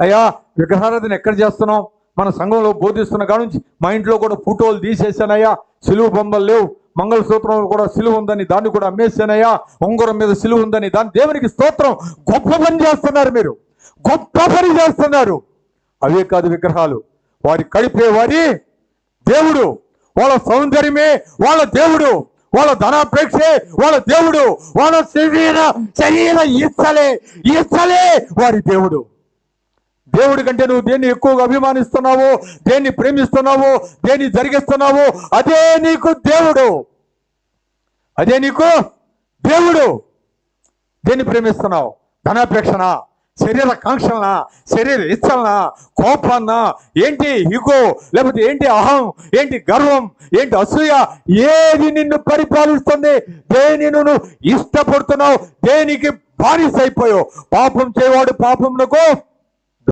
అయ్యా విగ్రహారాధన ఎక్కడ చేస్తున్నాం మన సంఘంలో బోధిస్తున్న కాడ నుంచి మా ఇంట్లో కూడా ఫోటోలు తీసేసానయ్యా సిలువు బొమ్మలు లేవు. మంగళసూత్రం కూడా సిలువ ఉందని దాన్ని కూడా అమ్మేసానయ్యా ఉంగరం మీద సిలువ ఉందని దాని దేవునికి స్తోత్రం. గొప్ప పని చేస్తున్నారు మీరు. గొప్ప పని చేస్తున్నారు. అవే కాదు విగ్రహాలు. వారి కడిపే వారి దేవుడు. వాళ్ళ సౌందర్యమే వాళ్ళ దేవుడు. వాళ్ళ ధనాపేక్షే వాళ్ళ దేవుడు. వాళ్ళ శరీర శరీర ఇచ్చలే ఇచ్చలే వారి దేవుడు. దేవుడి కంటే నువ్వు దేన్ని ఎక్కువగా అభిమానిస్తున్నావు దేన్ని ప్రేమిస్తున్నావు దేన్ని జరిగిస్తున్నావు అదే నీకు దేవుడు. అదే నీకు దేవుడు. దేన్ని ప్రేమిస్తున్నావు? ధనాపేక్షణ శరీర కాంక్షలన శరీర ఇచ్చలన కోపాన్న ఏంటి హిగో లేకపోతే ఏంటి అహం ఏంటి గర్వం ఏంటి అసూయ ఏది నిన్ను పరిపాలిస్తుంది దేని నువ్వు ఇష్టపడుతున్నావు దేనికి బానిస అయిపోయావు పాపం చేయవాడు పాపమునకు